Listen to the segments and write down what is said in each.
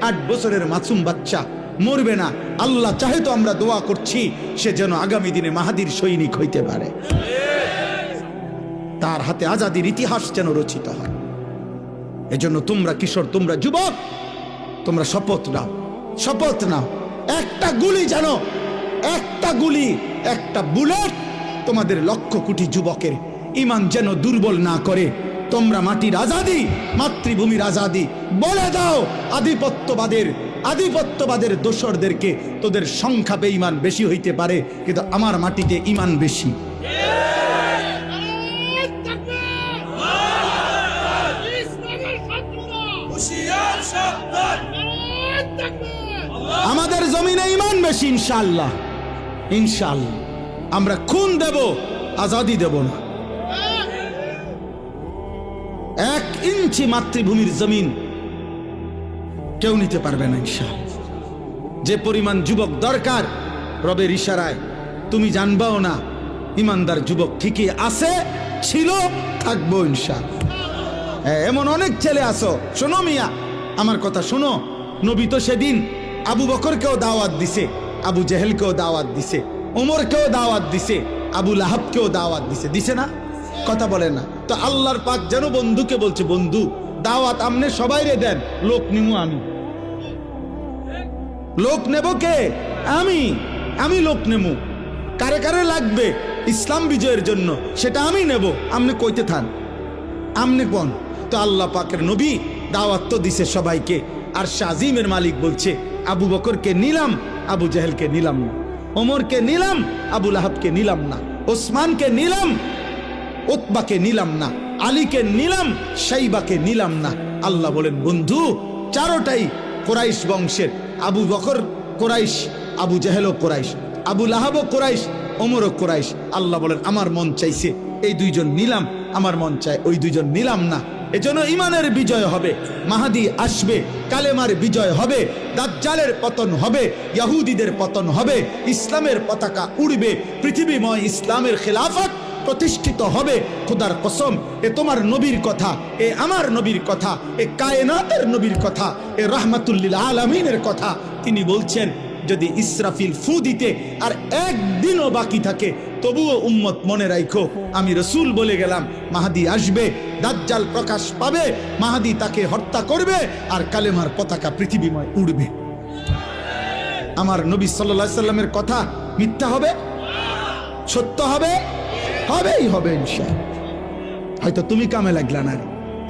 আট বছরের মাসুম বাচ্চা। মরবে না। আল্লাহ চাহে তো আমরা দোয়া করছি, সে যেন আগামী দিনে মাহাদির সৈনিক হইতে পারে। তার হাতে আজাদির ইতিহাস যেন রচিত হয়। এজন্য তোমরা কিশোর, তোমরা যুবক, তোমরা শপথ নাও শপথ নাও। একটা গুলি যেন, একটা গুলি, একটা বুলেট তোমাদের লক্ষ কোটি যুবকের ইমান যেন দুর্বল না করে তোমরা মাটির আজাদি, মাতৃভূমির আজাদি। বলে দাও, আধিপত্যবাদের আধিপত্যবাদের দোসরদেরকে তোদের সংখ্যা বেঈমান বেশি হইতে পারে, কিন্তু আমার মাটিতে ইমান বেশি। আমাদের জমিনে ইমান বেশি ইনশাল্লাহ ইনশাল্লাহ আমরা খুন দেব, আজাদি দেব না। ইঞ্চি মাতৃভূমির জমিন কেউ নিতে পারবে না ইনশাল্লাহ যে পরিমাণ যুবক দরকার রবের ইশারায়। তুমি জানবাও না ইমানদার যুবক ঠিকই আছে ছিল থাকব হ্যাঁ, এমন অনেক ছেলে আসো শোনো মিয়া আমার কথা শোনো। নবী তো সেদিন আবু বকরকেও দাওয়াত দিছে আবু জেহেলকেও দাওয়াত দিছে ওমরকেও দাওয়াত দিছে আবু লাহাবকেও দাওয়াত দিছে। দিছে না? কথা বলে না। তো আল্লাহর পাক যেন বন্ধুকে বলছে, বন্ধু, দাওয়াত আমনে সবাই রে দেন, লোক নিমু আমি। লোক নেব কে? আমি আমি লোক নেমু। কারে কারে লাগবে ইসলাম বিজয়ের জন্য, সেটা আমি নেব। আমনে কইতে থান, আমনে কোন? তো আল্লাহ পাকের নবী দাওয়াত তো দিছে সবাইকে, আর শাজিমের মালিক বলছে, আবু বকরকে নিলাম, আবু জাহেলকে নিলাম না, ওমরকে নিলাম আবুল আহাবকে নিলাম না, ওসমানকে নিলাম উতবাকে নিলাম না, আলীকে নিলাম, সাইবাকে নিলাম না। আল্লাহ বলেন, বন্ধু, চারোটাই কোরাইশ বংশের। আবু বকর কোরাইশ, আবু জাহেলও কোরাইশ, আবু লাহাবও কোরাইশ, ওমরও কোরাইশ। আল্লাহ বলেন, আমার মন চাইছে এই দুইজন নিলাম, আমার মন চায় ওই দুইজন নিলাম না। এজন্য ইমানের বিজয় হবে, মাহাদি আসবে, কালেমার বিজয় হবে, দাজ্জালের পতন হবে, ইয়াহুদিদের পতন হবে, ইসলামের পতাকা উড়বে, পৃথিবীময় ইসলামের খেলাফত প্রতিষ্ঠিত হবে। খোদার কসম, এ তোমার নবীর কথা, এ আমার নবীর কথা, এ কায়নাতের নবীর কথা, এ রহমাতুল্লিল আলমিনের কথা। তিনি বলছেন, যদি ইসরাফিল ফু দিতে আর একদিনও বাকি থাকে, তবুও উম্মত মনে রাখো আমি রসুল বলে গেলাম, মাহাদি আসবে, দাজ্জাল প্রকাশ পাবে, মাহাদি তাকে হত্যা করবে আর কালেমার পতাকা পৃথিবীময় উড়বে। আমার নবী সাল্লা সাল্লামের কথা মিথ্যা হবে? সত্য হবে? হবেই হবে ইনশাআল্লাহ। হয়তো তুমি কামে লাগলা না।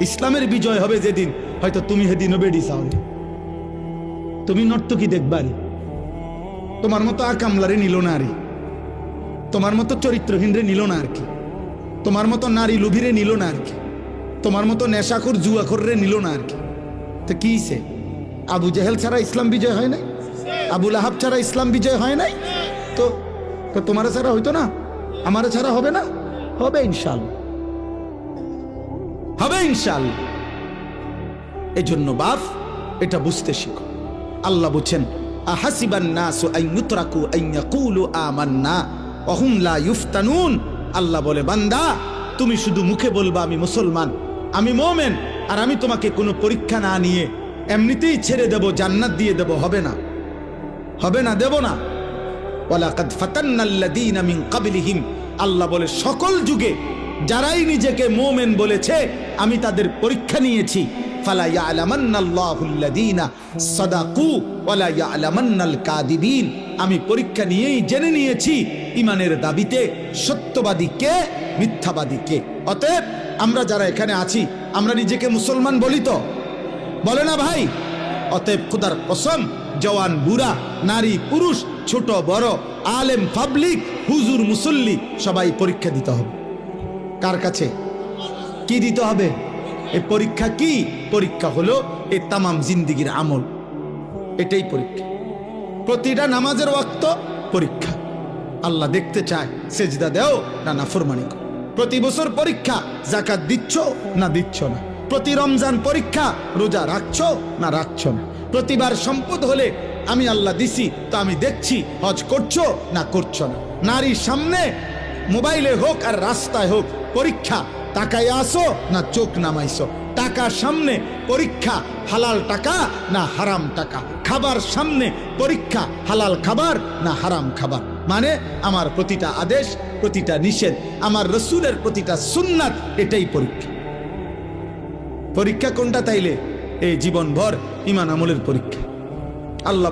ইসলামের বিজয় হবে যেদিন, হয়তো তুমি সেদিনও বেডি চাওনি তুমি নর্তকি দেখবারি তোমার মতো আকামলারে নিল না রে। তোমার মতো চরিত্রহীন রে নিল না আর কি। তোমার মতো নারী লুভিরে নিল না আর কি। তোমার মতো নেশাখোর জুয়াখোর রে নিল না আর কি। তো কি সে আবু জেহেল ছাড়া ইসলাম বিজয় হয় নাই? আবুল আহাব ছাড়া ইসলাম বিজয় হয় নাই? তো তোমার ছাড়া হইতো না? আমার ছাড়া হবে না? হবে ইনশাল হবে ইনশাল এজন্য বাপ, এটা বুঝতে শিখো। আল্লাহ বুঝছেন আহাসিবান নাসু আন ইউতরাকু আন ইয়াকুলু আমান্না ওহুম লা ইফতানুন আল্লাহ বলে, বান্দা, তুমি শুধু মুখে বলবা আমি মুসলমান, আমি মোমেন, আর আমি তোমাকে কোনো পরীক্ষা না নিয়ে এমনিতেই ছেড়ে দেব, জান্নাত দিয়ে দেব, হবে না। হবে না, দেব না। ওয়ালাকাদ ফাতান্নাল্লাযীনা মিন ক্বাবলিহিম আল্লাহ বলে, সকল যুগে যারাই নিজেকে মোমেন বলেছে, আমি তাদের পরীক্ষা নিয়েছি। ফালা ইয়ালামান্নাল্লাহুল্লাযীনা সাদাকু ওয়ালা ইয়ালামান্নাল কাযিবিন আমি পরীক্ষা নিয়েই জেনে নিয়েছি ইমানের দাবিতে সত্যবাদী কে, মিথ্যাবাদী কে। অতএব আমরা যারা এখানে আছি, আমরা নিজেকে মুসলমান বলি তো? বলে না ভাই? অতএব খুদার কসম জওয়ান বুড়া, নারী, পুরুষ, ছোট, বড়, আলেম, পাবলিক, হুজুর, মুসল্লি, সবাই পরীক্ষা দিতে হবে। কার কাছে? কি দিতে হবে? এই পরীক্ষা কি? পরীক্ষা হলো এই তামাম জিন্দিগির আমল। এটাই পরীক্ষা। প্রতিটা নামাজের ওয়াক্ত পরীক্ষা। আল্লাহ দেখতে চায়, সেজদা দেও না না ফরমানি প্রতি বছর পরীক্ষা, জাকাত দিচ্ছ না দিচ্ছ না। প্রতি রমজান পরীক্ষা, রোজা রাখছো না রাখছো না। প্রতিবার সম্পদ হলে আমি আল্লাহ দিছি, তো আমি দেখছি হজ করছ না করছ না। নারীর সামনে মোবাইলে হোক আর রাস্তায় হোক পরীক্ষা তাকায় আসো না চোখ নামাইছো। টাকার সামনে পরীক্ষা, হালাল টাকা না হারাম টাকা। খাবার সামনে পরীক্ষা, হালাল খাবার না হারাম খাবার। মানে আমার প্রতিটা আদেশ, প্রতিটা নিষেধ, আমার রসুলের প্রতিটা সুন্নাত এটাই পরীক্ষা। পরীক্ষা কোনটা তাইলে? এই জীবনভর ইমান আমলের পরীক্ষা। আল্লাহ